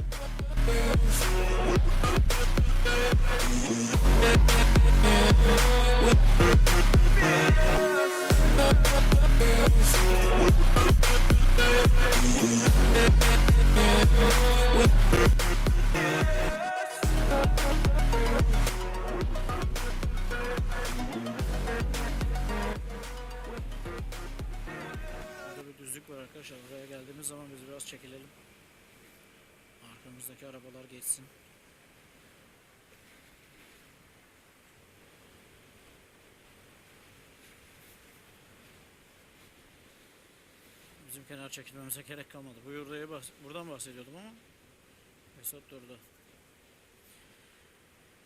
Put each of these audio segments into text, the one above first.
Burada Arkamızdaki arabalar geçsin. Bizim kenar çekilmemize gerek kalmadı. Bu yurdaya bahs- buradan bahsediyordum ama Esat durdu.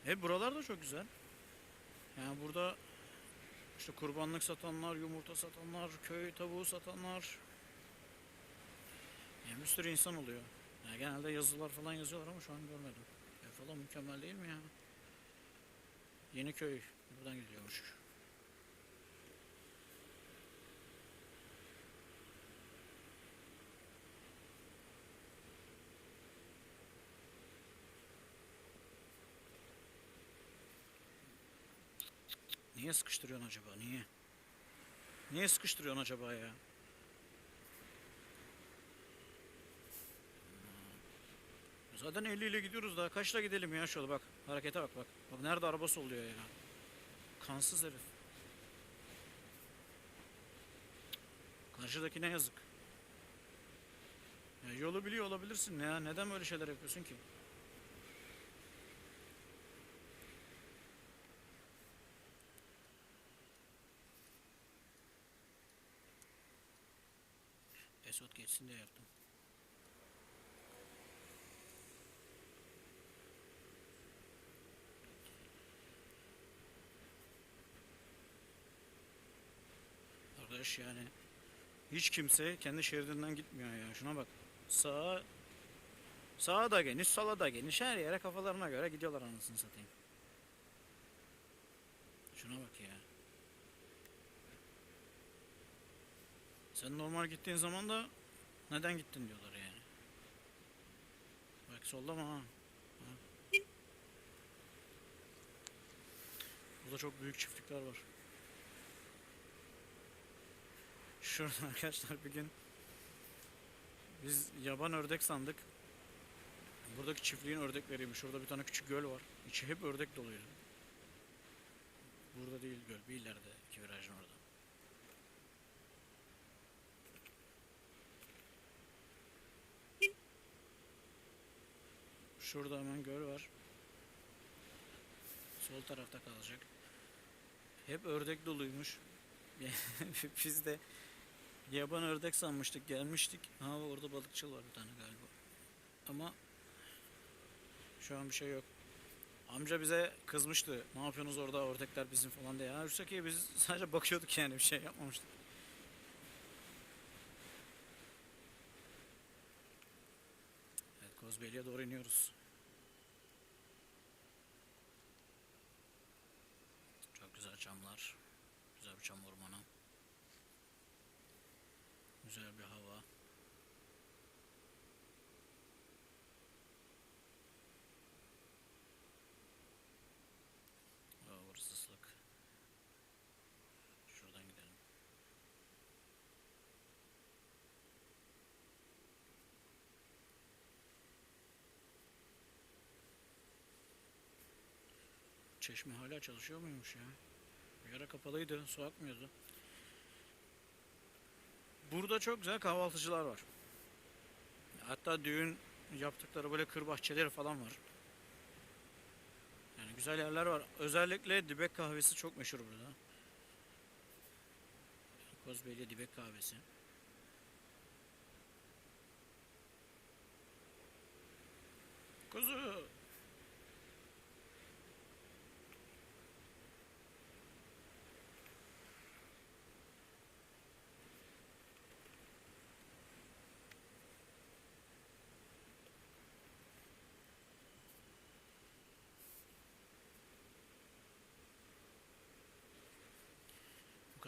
E buralar da çok güzel. Yani burada işte kurbanlık satanlar, yumurta satanlar, köy tavuğu satanlar. Yani bir sürü insan oluyor. Yani genelde yazılar falan yazıyorlar ama şu an görmedim. Ev falan mükemmel değil mi ya? Yeniköy. Buradan gidiyormuş. Niye sıkıştırıyorsun acaba? Niye? Niye sıkıştırıyorsun acaba ya? Zaten 50 ile gidiyoruz daha. Kaçla gidelim ya şöyle bak. Harekete bak bak. Bak nerede arabası oluyor ya. Kansız herif. Karşıdaki ne yazık. Ya yolu biliyor olabilirsin ya. Neden böyle şeyler yapıyorsun ki? Esot geçsin diye yaptım. Arkadaş yani hiç kimse kendi şeridinden gitmiyor ya. Şuna bak. Sağa sağa da geniş, sola da geniş. Her yere kafalarına göre gidiyorlar anasını satayım. Şuna bak ya. Sen normal gittiğin zaman da neden gittin diyorlar yani. Bak solda mı ha? ha. Burada çok büyük çiftlikler var. Şurada arkadaşlar bir gün biz yaban ördek sandık. Buradaki çiftliğin ördekleriymiş. Şurada bir tane küçük göl var. İçi hep ördek doluydu. Burada değil göl. Bir ileride. iki virajın orada. Şurada hemen göl var. Sol tarafta kalacak. Hep ördek doluymuş. Biz de yaban ördek sanmıştık. Gelmiştik. Ha orada balıkçıl var bir tane galiba. Ama şu an bir şey yok. Amca bize kızmıştı. Ne yapıyorsunuz orada ördekler bizim falan diye. Ya ki biz sadece bakıyorduk yani bir şey yapmamıştık. Evet Kozbeli'ye doğru iniyoruz. Çok güzel çamlar. Güzel bir çam ormanı. Güzel bir hava. Çeşme hala çalışıyor muymuş ya? Bir ara kapalıydı, su akmıyordu. Burada çok güzel kahvaltıcılar var. Hatta düğün yaptıkları böyle kır bahçeleri falan var. Yani güzel yerler var. Özellikle dibek kahvesi çok meşhur burada. Kozbeyli dibek kahvesi. Kuzu.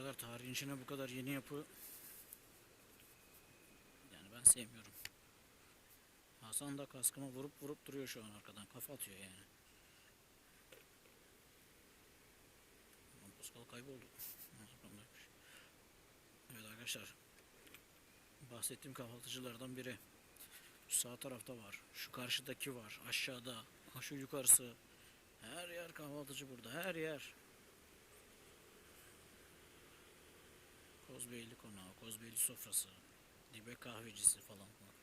Kadar tarihin içine bu kadar yeni yapı yani ben sevmiyorum. Ha Hasan da kaskıma vurup vurup duruyor şu an arkadan. Kafa atıyor yani. Pascal kayboldu. Evet arkadaşlar. Bahsettiğim kahvaltıcılardan biri. Sağ tarafta var. Şu karşıdaki var. Aşağıda. Şu yukarısı. Her yer kahvaltıcı burada. Her yer. Kozbeyli konağı, Kozbeyli sofrası, Dibe kahvecisi falan var.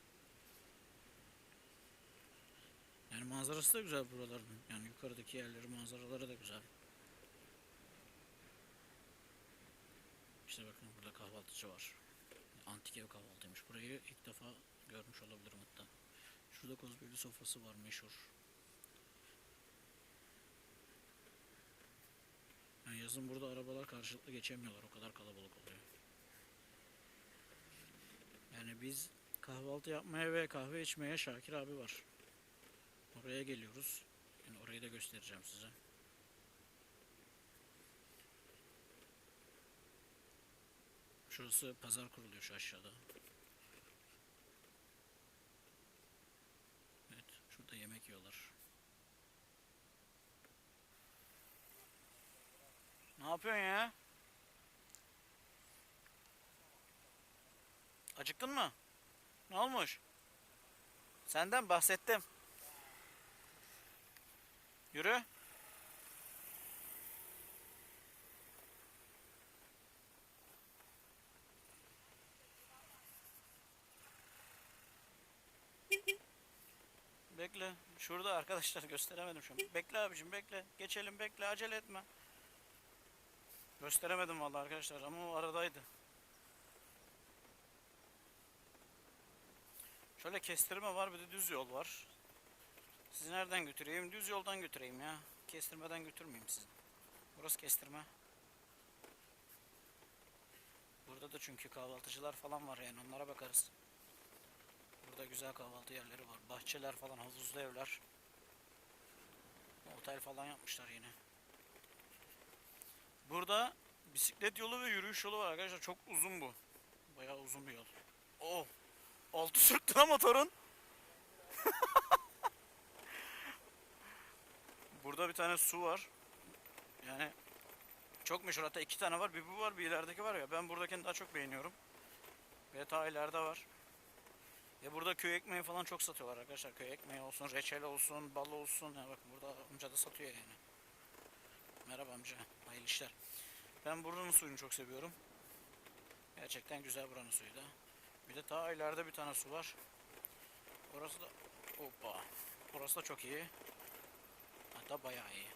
Yani manzarası da güzel buraların. Yani yukarıdaki yerleri, manzaraları da güzel. İşte bakın burada kahvaltıcı var. Antik ev kahvaltıymış. Burayı ilk defa görmüş olabilirim hatta. Şurada Kozbeyli sofrası var meşhur. Yani yazın burada arabalar karşılıklı geçemiyorlar. O kadar kalabalık oluyor. Yani biz kahvaltı yapmaya ve kahve içmeye Şakir abi var. Oraya geliyoruz. Yani orayı da göstereceğim size. Şurası pazar kuruluyor şu aşağıda. Evet, şurada yemek yiyorlar. Ne yapıyorsun ya? Acıktın mı? Ne olmuş? Senden bahsettim. Yürü. Bekle. Şurada arkadaşlar gösteremedim şu an. Bekle abicim bekle. Geçelim bekle acele etme. Gösteremedim vallahi arkadaşlar ama o aradaydı. Şöyle kestirme var bir de düz yol var. Sizi nereden götüreyim? Düz yoldan götüreyim ya. Kestirmeden götürmeyeyim sizi. Burası kestirme. Burada da çünkü kahvaltıcılar falan var yani onlara bakarız. Burada güzel kahvaltı yerleri var. Bahçeler falan, havuzlu evler. Otel falan yapmışlar yine. Burada bisiklet yolu ve yürüyüş yolu var arkadaşlar. Çok uzun bu. Bayağı uzun bir yol. Oh! Altı sürttü lan motorun. Burada bir tane su var. Yani çok meşhur. Hatta iki tane var. Bir bu var, bir ilerideki var ya. Ben buradakini daha çok beğeniyorum. Ve ta ileride var. Ve burada köy ekmeği falan çok satıyorlar arkadaşlar. Köy ekmeği olsun, reçel olsun, bal olsun. Ya bakın burada amca da satıyor yani. Merhaba amca. Hayırlı işler. Ben buranın suyunu çok seviyorum. Gerçekten güzel buranın suyu da. Bir de ta ileride bir tane su var. Orası da hoppa. Orası da çok iyi. Hatta bayağı iyi.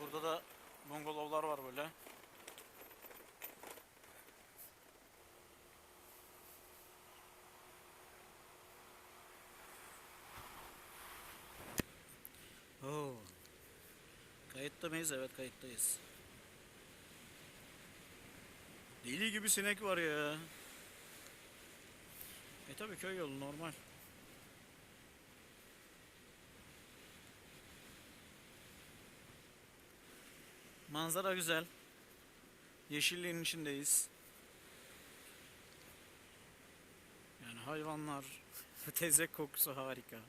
Burada da bungalovlar var böyle. Oo. Kayıtta mıyız? Evet kayıttayız. Deli gibi sinek var ya. E tabi köy yolu normal. Manzara güzel. Yeşilliğin içindeyiz. Yani hayvanlar, tezek kokusu harika.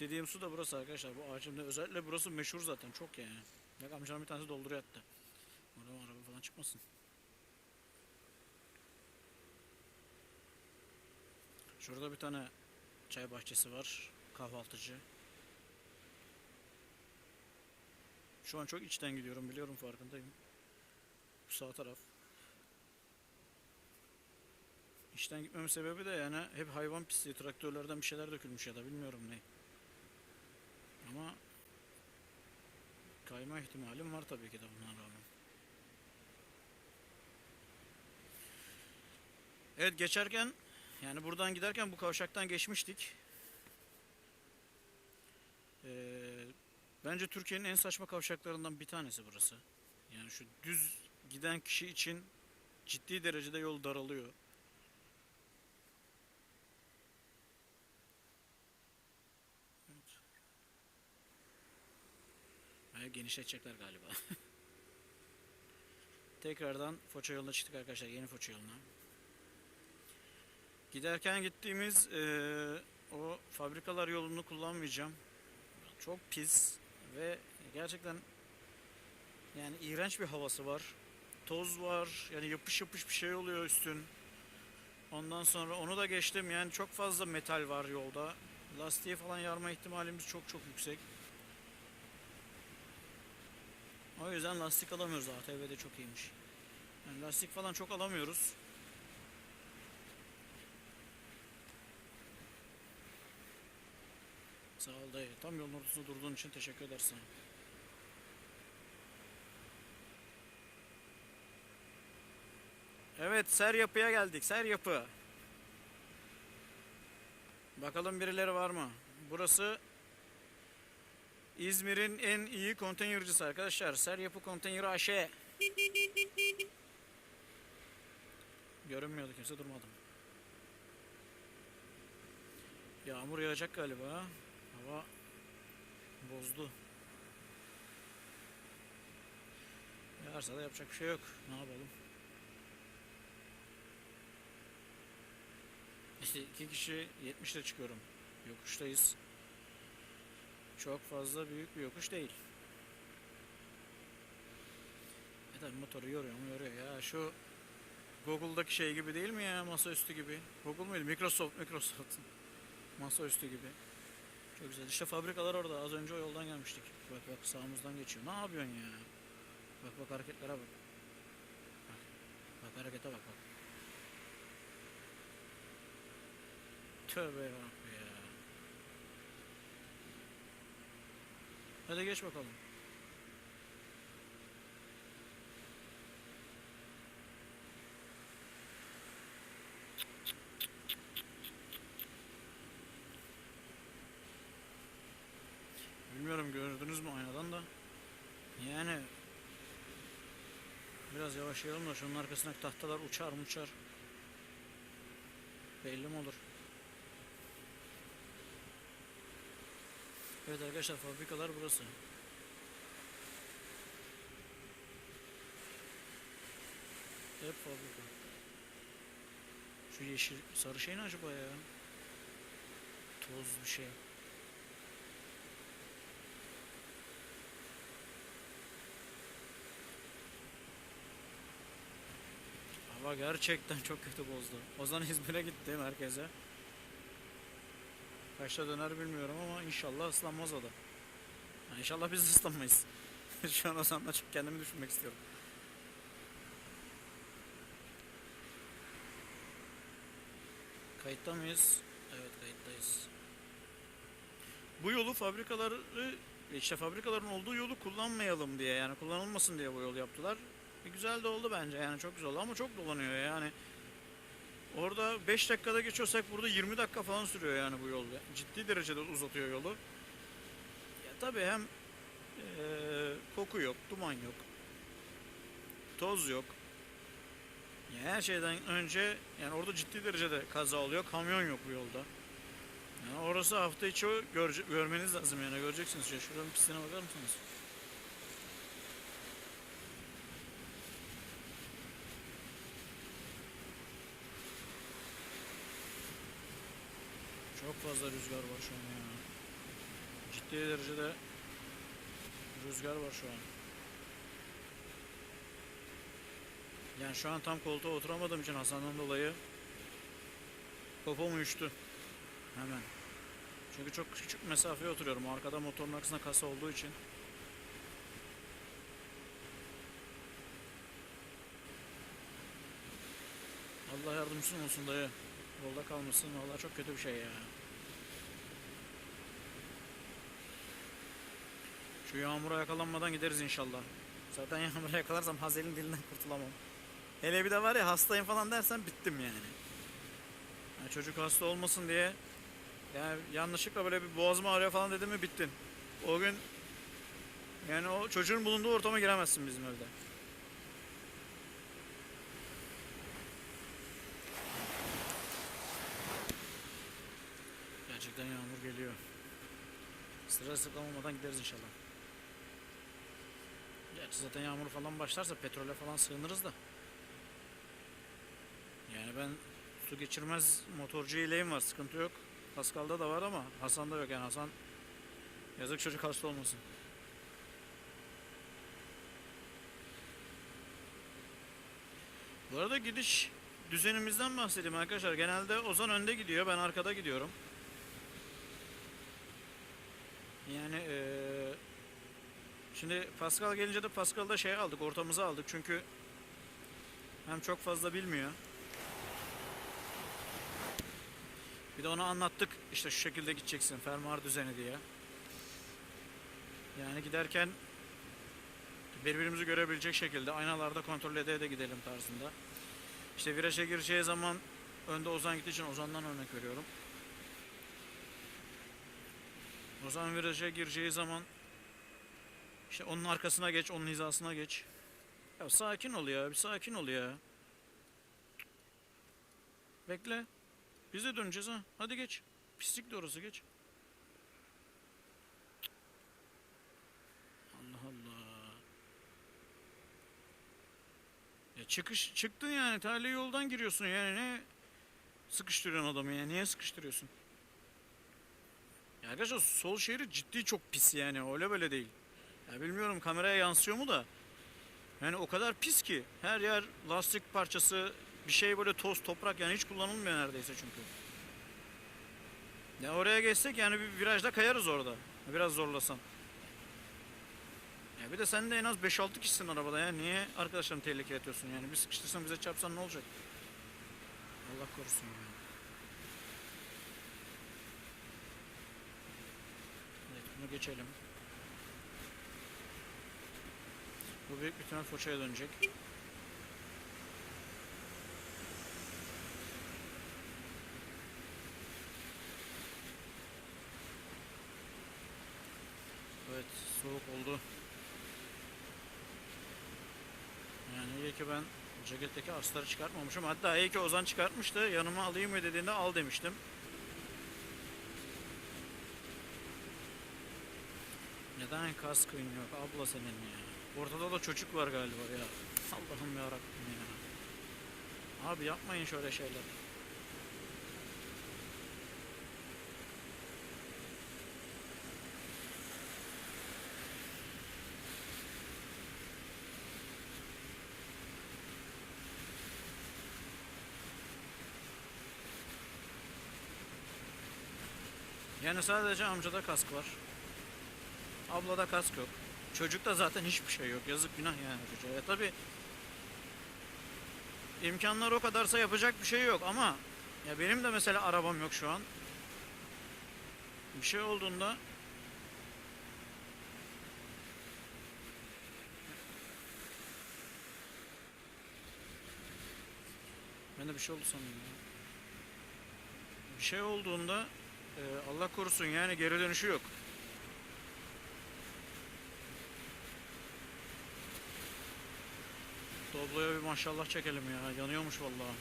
Dediğim su da burası arkadaşlar. Bu ağacın özellikle burası meşhur zaten çok yani. Bak amcam bir tanesi dolduruyor hatta. Oradan araba falan çıkmasın. Şurada bir tane çay bahçesi var. Kahvaltıcı. Şu an çok içten gidiyorum biliyorum farkındayım. Bu sağ taraf. İçten gitmemin sebebi de yani hep hayvan pisliği, traktörlerden bir şeyler dökülmüş ya da bilmiyorum ne. Ama kayma ihtimalim var tabii ki de bundan rağmen. Evet geçerken yani buradan giderken bu kavşaktan geçmiştik. Ee, bence Türkiye'nin en saçma kavşaklarından bir tanesi burası. Yani şu düz giden kişi için ciddi derecede yol daralıyor. Evet. Bayağı genişletecekler galiba. Tekrardan Foça yoluna çıktık arkadaşlar. Yeni Foça yoluna. Giderken gittiğimiz eee fabrikalar yolunu kullanmayacağım. Çok pis ve gerçekten yani iğrenç bir havası var. Toz var. Yani yapış yapış bir şey oluyor üstün. Ondan sonra onu da geçtim. Yani çok fazla metal var yolda. Lastiği falan yarma ihtimalimiz çok çok yüksek. O yüzden lastik alamıyoruz. ATV'de çok iyiymiş. Yani lastik falan çok alamıyoruz. Sağ ol dayı. Tam yolun ortasında durduğun için teşekkür ederiz sana. Evet, ser yapıya geldik. Ser yapı. Bakalım birileri var mı? Burası İzmir'in en iyi konteynercisi arkadaşlar. Ser yapı konteyneri AŞ. Görünmüyordu kimse durmadım. Yağmur yağacak galiba. Hava bozdu. Yağarsa da yapacak bir şey yok. Ne yapalım? İşte iki kişi 70 ile çıkıyorum. Yokuştayız. Çok fazla büyük bir yokuş değil. E tabi motoru yoruyor mu yoruyor ya. Şu Google'daki şey gibi değil mi ya masaüstü gibi? Google muydu? Microsoft, Microsoft. masaüstü gibi. Çok güzel. İşte fabrikalar orada. Az önce o yoldan gelmiştik. Bak bak sağımızdan geçiyor. Ne yapıyorsun ya? Bak bak hareketlere bak. Bak, bak harekete bak bak. Tövbe yarabbim ya. Hadi geç bakalım. Bilmiyorum gördünüz mü aynadan da. Yani biraz yavaşlayalım da şunun arkasına tahtalar uçar uçar. Belli mi olur? Evet arkadaşlar fabrikalar burası. Hep fabrika. Şu yeşil sarı şey ne acaba ya? Toz bir şey. Hava gerçekten çok kötü bozdu. O zaman İzmir'e gitti merkeze. Kaçta döner bilmiyorum ama inşallah ıslanmaz o da. Yani inşallah biz ıslanmayız. Şu an o zaman açıp kendimi düşünmek istiyorum. Kayıtta mıyız? Evet kayıttayız. Bu yolu fabrikaları işte fabrikaların olduğu yolu kullanmayalım diye yani kullanılmasın diye bu yolu yaptılar. E, güzel de oldu bence yani çok güzel oldu ama çok dolanıyor yani. Orada 5 dakikada geçiyorsak burada 20 dakika falan sürüyor yani bu yol. Ciddi derecede uzatıyor yolu. Ya tabii hem eee, koku yok, duman yok. Toz yok. Ya her şeyden önce yani orada ciddi derecede kaza oluyor. Kamyon yok bu yolda. Yani orası hafta içi görce, görmeniz lazım yani göreceksiniz. Şuranın pisliğine bakar mısınız? Çok fazla rüzgar var şu an ya. Ciddi derecede rüzgar var şu an. Yani şu an tam koltuğa oturamadığım için Hasan'dan dolayı popom uyuştu. Hemen. Çünkü çok küçük mesafeye oturuyorum. Arkada motorun arkasında kasa olduğu için. Allah yardımcısın olsun dayı. Yolda kalmışsın. Vallahi çok kötü bir şey ya. Şu yağmura yakalanmadan gideriz inşallah. Zaten yağmura yakalarsam Hazel'in dilinden kurtulamam. Hele bir de var ya hastayım falan dersen bittim yani. Yani çocuk hasta olmasın diye yani yanlışlıkla böyle bir boğazım ağrıyor falan dedim mi bittin. O gün yani o çocuğun bulunduğu ortama giremezsin bizim evde. Gerçekten yağmur geliyor. Sıra sıklamamadan gideriz inşallah. Gerçi zaten yağmur falan başlarsa petrole falan sığınırız da. Yani ben su geçirmez motorcu ileğim var sıkıntı yok. Pascal'da da var ama Hasan'da yok yani Hasan yazık çocuk hasta olmasın. Bu arada gidiş düzenimizden bahsedeyim arkadaşlar. Genelde Ozan önde gidiyor, ben arkada gidiyorum. Yani eee, şimdi Pascal gelince de Pascal'da şey aldık, ortamızı aldık çünkü hem çok fazla bilmiyor. Bir de ona anlattık işte şu şekilde gideceksin fermuar düzeni diye. Yani giderken birbirimizi görebilecek şekilde aynalarda kontrol ede de gidelim tarzında. İşte viraja gireceği zaman önde Ozan gittiği için Ozan'dan örnek veriyorum. Ozan viraja gireceği zaman işte onun arkasına geç, onun hizasına geç. Ya sakin ol ya, bir sakin ol ya. Bekle. Biz de döneceğiz ha. Hadi geç. Pislik de orası geç. Allah Allah. Ya çıkış çıktın yani tali yoldan giriyorsun yani ne sıkıştırıyorsun adamı ya niye sıkıştırıyorsun? Ya arkadaşlar sol şerit ciddi çok pis yani öyle böyle değil. Ya bilmiyorum kameraya yansıyor mu da. Yani o kadar pis ki her yer lastik parçası bir şey böyle toz toprak yani hiç kullanılmıyor neredeyse çünkü. Ya oraya geçsek yani bir virajda kayarız orada. Biraz zorlasan. Ya bir de sen de en az 5-6 kişisin arabada ya. Niye arkadaşlarını tehlikeye atıyorsun yani? Bir sıkıştırsan bize çarpsan ne olacak? Allah korusun ya. Evet bunu geçelim. Bu büyük bir ihtimal Foça'ya dönecek. Evet soğuk oldu. Yani iyi ki ben ceketteki astarı çıkartmamışım. Hatta iyi ki Ozan çıkartmıştı. Yanıma alayım mı dediğinde al demiştim. Neden kaskın yok abla senin ya? Ortada da çocuk var galiba ya. Allah'ım ya ya. Abi yapmayın şöyle şeyler. Yani sadece amcada kask var. Ablada kask yok. Çocukta zaten hiçbir şey yok. Yazık günah yani çocuğa. E tabi imkanlar o kadarsa yapacak bir şey yok ama ya benim de mesela arabam yok şu an. Bir şey olduğunda Ben de bir şey oldu sandım ya. Bir şey olduğunda e, Allah korusun yani geri dönüşü yok. Doblo'ya bir maşallah çekelim ya. Yanıyormuş vallahi.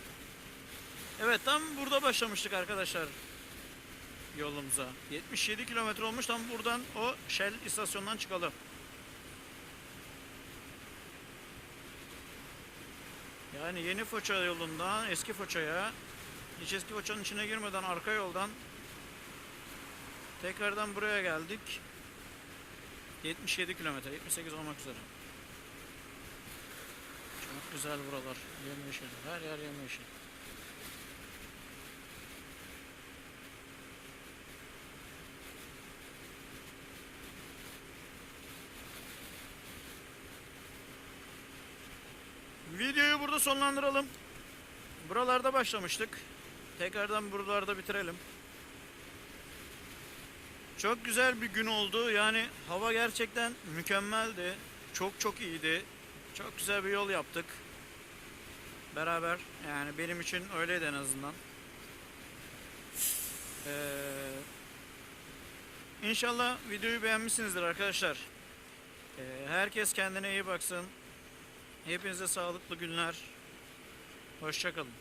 Evet tam burada başlamıştık arkadaşlar yolumuza. 77 kilometre olmuş tam buradan o Shell istasyonundan çıkalım. Yani yeni Foça yolundan eski Foça'ya hiç eski Foça'nın içine girmeden arka yoldan tekrardan buraya geldik. 77 kilometre 78 olmak üzere. Çok güzel buralar. Yemyeşil. Her yer yemyeşil. Videoyu burada sonlandıralım. Buralarda başlamıştık. Tekrardan buralarda bitirelim. Çok güzel bir gün oldu. Yani hava gerçekten mükemmeldi. Çok çok iyiydi. Çok güzel bir yol yaptık. Beraber. Yani benim için öyleydi en azından. Ee, inşallah videoyu beğenmişsinizdir arkadaşlar. Ee, herkes kendine iyi baksın. Hepinize sağlıklı günler. Hoşçakalın.